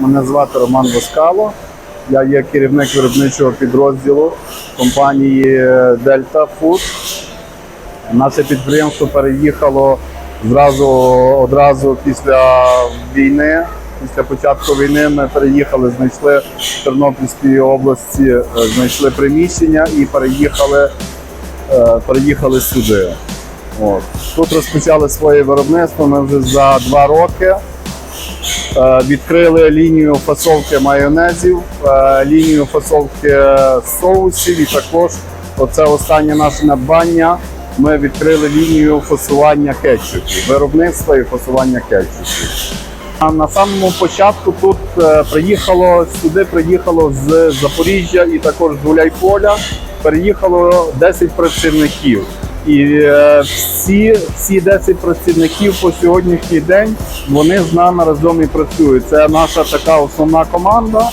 Мене звати Роман Воскало. Я є керівник виробничого підрозділу компанії Delta Food. Наше підприємство переїхало зразу одразу після війни. Після початку війни ми переїхали, знайшли в Тернопільській області, е, знайшли приміщення і переїхали, е, переїхали сюди. От. Тут розпочали своє виробництво. Ми вже за два роки відкрили лінію фасовки майонезів, е, лінію фасовки соусів і також оце останнє наше надбання. Ми відкрили лінію фасування кетчупів, виробництва і фасування кетчупів. А на самому початку тут е, приїхало сюди, приїхало з Запоріжжя і також з Гуляйполя. Переїхало 10 працівників. І е, всі, всі 10 працівників по сьогоднішній день вони з нами разом і працюють. Це наша така основна команда.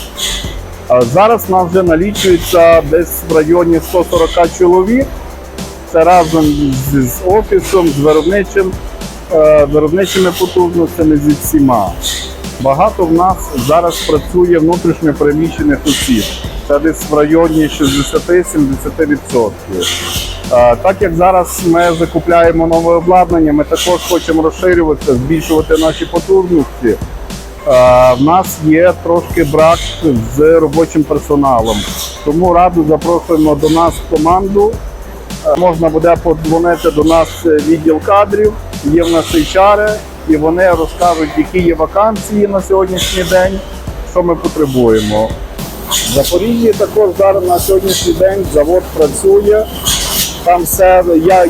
Зараз нас вже налічується десь в районі 140 чоловік. Це разом з, з офісом, з виробничим, е, виробничими потужностями зі всіма. Багато в нас зараз працює внутрішньо переміщених осіб. Це десь в районі 60-70%. Е, Так як зараз ми закупляємо нове обладнання, ми також хочемо розширюватися, збільшувати наші потужності. Е, В нас є трошки брак з робочим персоналом. Тому раду запрошуємо до нас команду. Е, Можна буде подзвонити до нас відділ кадрів, є в нас HR, і вони розкажуть, які є вакансії на сьогоднішній день, що ми потребуємо. В Запоріжжі також зараз на сьогоднішній день завод працює. Там все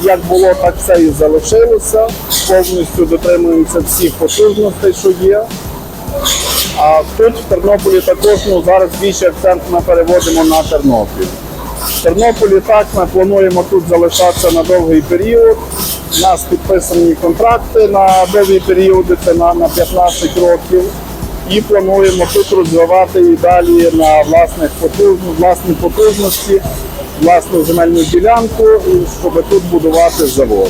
як було, так все і залишилося. Повністю дотримуємося всіх потужностей, що є. А тут в Тернополі також ну, зараз більше акцент ми переводимо на Тернопіль. В Тернополі так ми плануємо тут залишатися на довгий період. У нас підписані контракти на довгі періоди, це на, на 15 років. І плануємо тут розвивати і далі на власних потужності, власні потужності, власну земельну ділянку, щоб тут будувати завод.